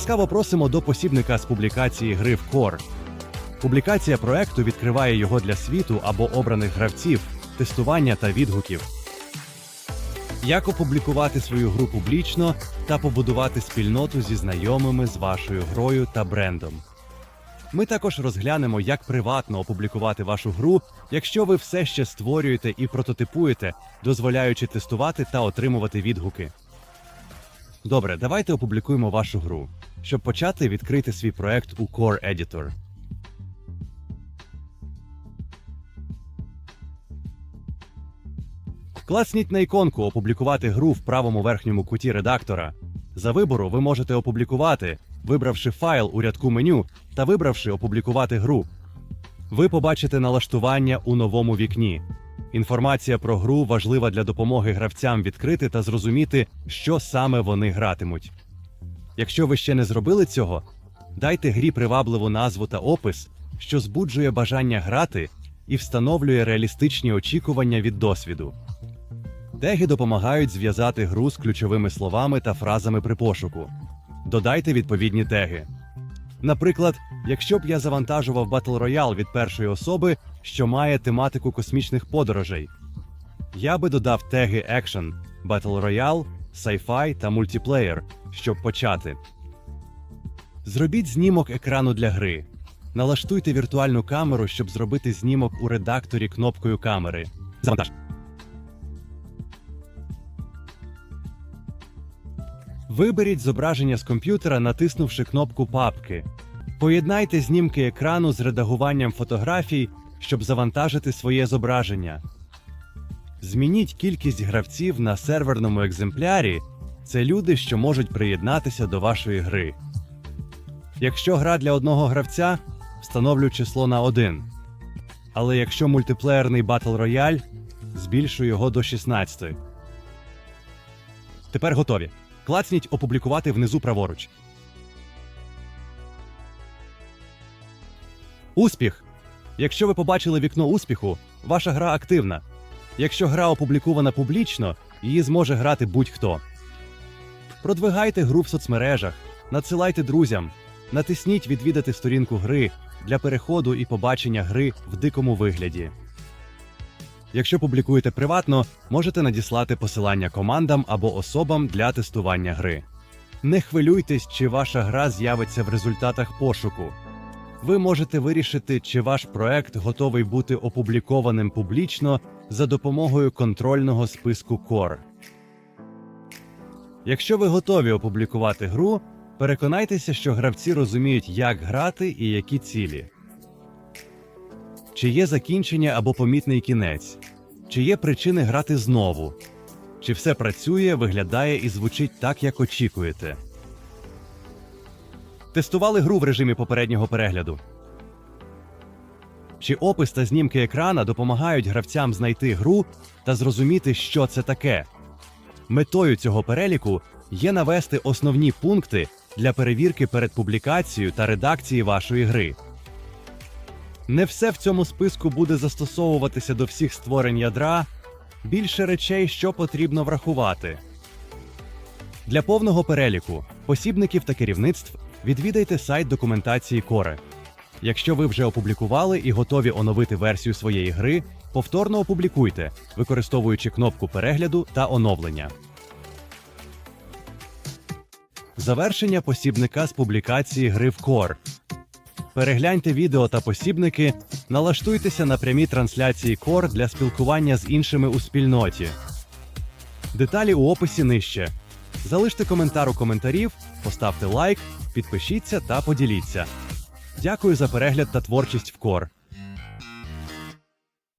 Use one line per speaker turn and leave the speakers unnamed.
Ласкаво просимо до посібника з публікації гри в Core. Публікація проекту відкриває його для світу або обраних гравців, тестування та відгуків. Як опублікувати свою гру публічно та побудувати спільноту зі знайомими з вашою грою та брендом. Ми також розглянемо, як приватно опублікувати вашу гру, якщо ви все ще створюєте і прототипуєте, дозволяючи тестувати та отримувати відгуки. Добре, давайте опублікуємо вашу гру. Щоб почати, відкрити свій проект у Core Editor. Класніть на іконку Опублікувати гру в правому верхньому куті редактора. За вибору ви можете опублікувати, вибравши файл у рядку меню та вибравши Опублікувати гру. Ви побачите налаштування у новому вікні. Інформація про гру важлива для допомоги гравцям відкрити та зрозуміти, що саме вони гратимуть. Якщо ви ще не зробили цього, дайте грі привабливу назву та опис, що збуджує бажання грати і встановлює реалістичні очікування від досвіду. Теги допомагають зв'язати гру з ключовими словами та фразами при пошуку. Додайте відповідні теги. Наприклад, якщо б я завантажував Battle Royale від першої особи, що має тематику космічних подорожей, я би додав теги Action, Battle Royale, Sci-Fi та Multiplayer, щоб почати. Зробіть знімок екрану для гри. Налаштуйте віртуальну камеру, щоб зробити знімок у редакторі кнопкою камери. Завантаж. Виберіть зображення з комп'ютера, натиснувши кнопку папки. Поєднайте знімки екрану з редагуванням фотографій, щоб завантажити своє зображення. Змініть кількість гравців на серверному екземплярі. Це люди, що можуть приєднатися до вашої гри. Якщо гра для одного гравця, встановлю число на 1. Але якщо мультиплеєрний Battle Royale, збільшу його до 16. Тепер готові. Клацніть опублікувати внизу праворуч. Успіх! Якщо ви побачили вікно успіху, ваша гра активна. Якщо гра опублікована публічно, її зможе грати будь-хто. Продвигайте гру в соцмережах, надсилайте друзям, натисніть відвідати сторінку гри для переходу і побачення гри в дикому вигляді. Якщо публікуєте приватно, можете надіслати посилання командам або особам для тестування гри. Не хвилюйтесь, чи ваша гра з'явиться в результатах пошуку. Ви можете вирішити, чи ваш проект готовий бути опублікованим публічно за допомогою контрольного списку Core. Якщо ви готові опублікувати гру, переконайтеся, що гравці розуміють, як грати і які цілі. Чи є закінчення або помітний кінець? Чи є причини грати знову? Чи все працює, виглядає і звучить так, як очікуєте? Тестували гру в режимі попереднього перегляду. Чи опис та знімки екрана допомагають гравцям знайти гру та зрозуміти, що це таке? Метою цього переліку є навести основні пункти для перевірки перед публікацією та редакції вашої гри. Не все в цьому списку буде застосовуватися до всіх створень ядра, більше речей, що потрібно врахувати. Для повного переліку посібників та керівництв відвідайте сайт документації Core. Якщо ви вже опублікували і готові оновити версію своєї гри, повторно опублікуйте, використовуючи кнопку перегляду та оновлення. Завершення посібника з публікації гри в Core. Перегляньте відео та посібники, налаштуйтеся на прямі трансляції Core для спілкування з іншими у спільноті. Деталі у описі нижче. Залиште коментар у коментарів, поставте лайк, підпишіться та поділіться. Дякую за перегляд та творчість в Core.